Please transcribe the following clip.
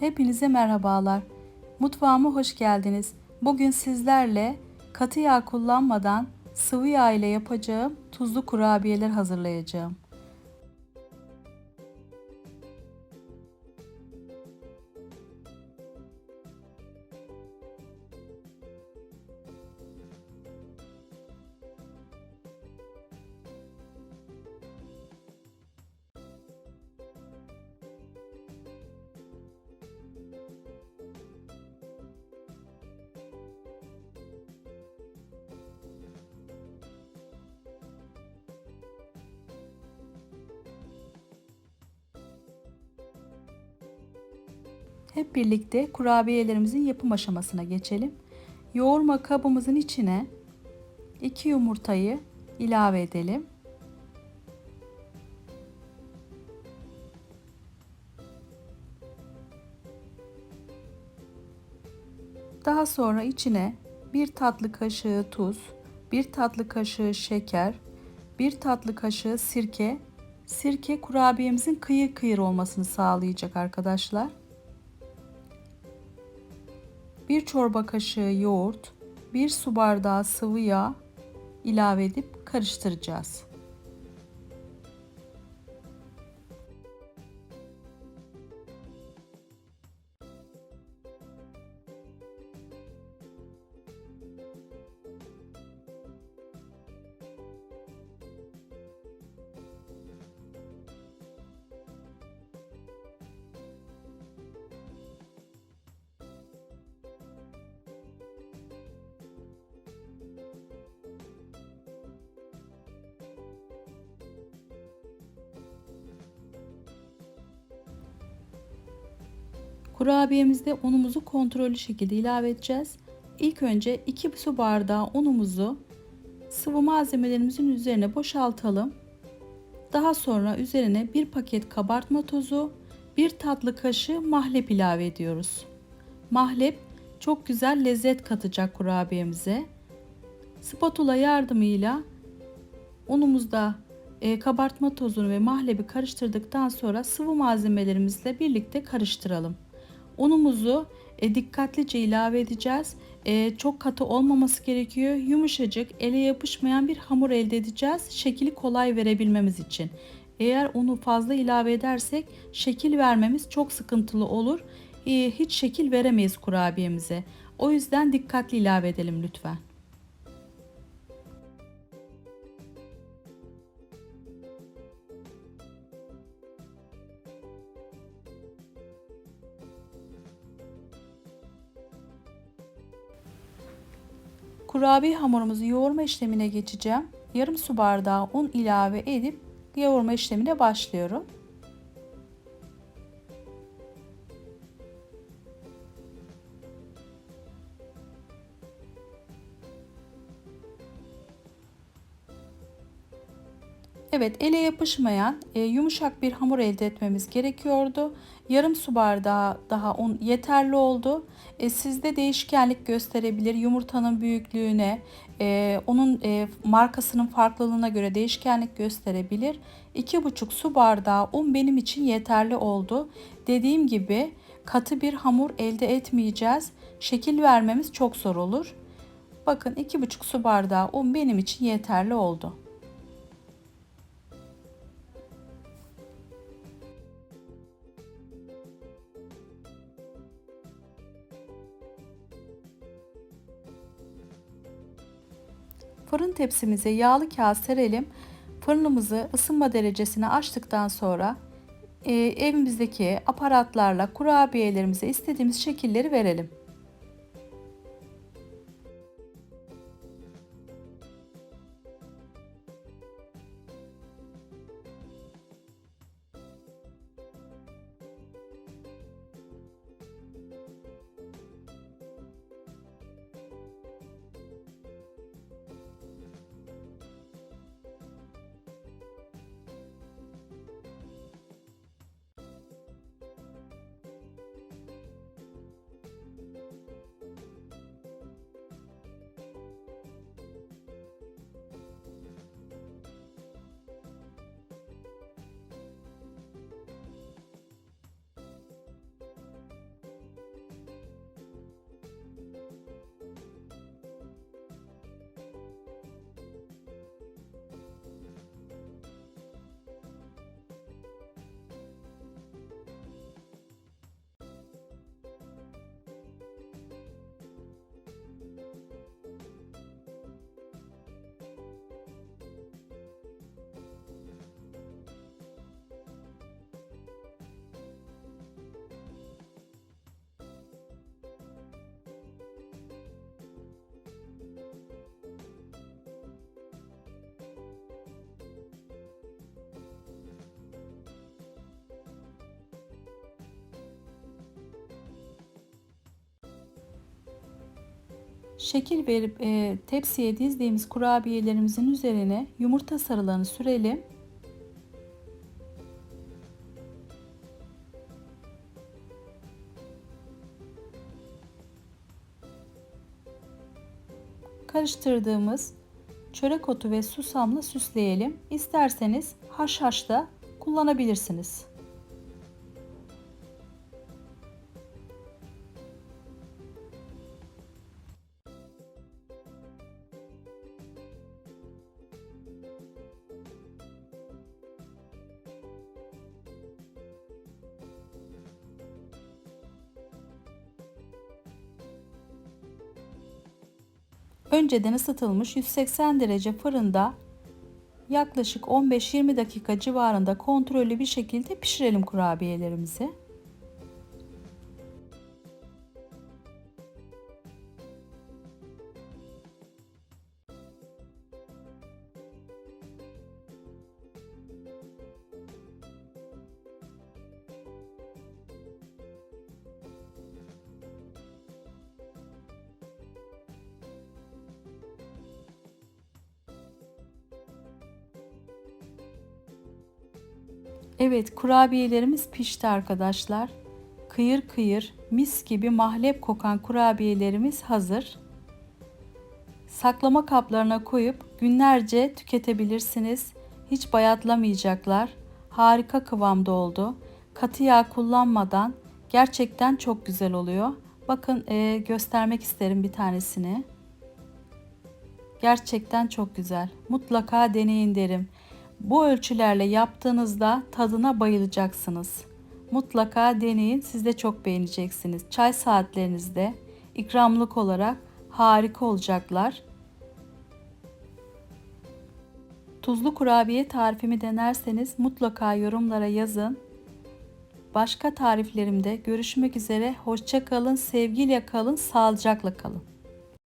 Hepinize merhabalar. Mutfağıma hoş geldiniz. Bugün sizlerle katı yağ kullanmadan sıvı yağ ile yapacağım tuzlu kurabiyeler hazırlayacağım. Hep birlikte kurabiyelerimizin yapım aşamasına geçelim. Yoğurma kabımızın içine 2 yumurtayı ilave edelim. Daha sonra içine 1 tatlı kaşığı tuz, 1 tatlı kaşığı şeker, 1 tatlı kaşığı sirke. Sirke kurabiyemizin kıyır kıyır olmasını sağlayacak arkadaşlar. 1 çorba kaşığı yoğurt, 1 su bardağı sıvı yağ ilave edip karıştıracağız. Kurabiyemizde unumuzu kontrollü şekilde ilave edeceğiz. İlk önce 2 su bardağı unumuzu sıvı malzemelerimizin üzerine boşaltalım. Daha sonra üzerine bir paket kabartma tozu, bir tatlı kaşığı mahlep ilave ediyoruz. Mahlep çok güzel lezzet katacak kurabiyemize. Spatula yardımıyla unumuzda e, kabartma tozunu ve mahlebi karıştırdıktan sonra sıvı malzemelerimizle birlikte karıştıralım. Unumuzu e, dikkatlice ilave edeceğiz. E, çok katı olmaması gerekiyor. Yumuşacık, ele yapışmayan bir hamur elde edeceğiz. Şekili kolay verebilmemiz için. Eğer unu fazla ilave edersek şekil vermemiz çok sıkıntılı olur. E, hiç şekil veremeyiz kurabiyemize. O yüzden dikkatli ilave edelim lütfen. Kurabiye hamurumuzu yoğurma işlemine geçeceğim. Yarım su bardağı un ilave edip yoğurma işlemine başlıyorum. Evet ele yapışmayan e, yumuşak bir hamur elde etmemiz gerekiyordu. Yarım su bardağı daha un yeterli oldu. E, sizde değişkenlik gösterebilir. Yumurtanın büyüklüğüne, e, onun e, markasının farklılığına göre değişkenlik gösterebilir. 2,5 su bardağı un benim için yeterli oldu. Dediğim gibi katı bir hamur elde etmeyeceğiz. Şekil vermemiz çok zor olur. Bakın 2,5 su bardağı un benim için yeterli oldu. Fırın tepsimize yağlı kağıt serelim. Fırınımızı ısınma derecesine açtıktan sonra e, evimizdeki aparatlarla kurabiyelerimize istediğimiz şekilleri verelim. Şekil verip e, tepsiye dizdiğimiz kurabiyelerimizin üzerine yumurta sarılarını sürelim. Karıştırdığımız çörek otu ve susamla süsleyelim. İsterseniz haşhaş da kullanabilirsiniz. Önceden ısıtılmış 180 derece fırında yaklaşık 15-20 dakika civarında kontrollü bir şekilde pişirelim kurabiyelerimizi. Evet kurabiyelerimiz pişti arkadaşlar. Kıyır kıyır mis gibi mahlep kokan kurabiyelerimiz hazır. Saklama kaplarına koyup günlerce tüketebilirsiniz. Hiç bayatlamayacaklar. Harika kıvamda oldu. Katı yağ kullanmadan gerçekten çok güzel oluyor. Bakın e, göstermek isterim bir tanesini. Gerçekten çok güzel. Mutlaka deneyin derim. Bu ölçülerle yaptığınızda tadına bayılacaksınız. Mutlaka deneyin, siz de çok beğeneceksiniz. Çay saatlerinizde ikramlık olarak harika olacaklar. Tuzlu kurabiye tarifimi denerseniz mutlaka yorumlara yazın. Başka tariflerimde görüşmek üzere. Hoşça kalın, sevgiyle kalın, sağlıcakla kalın.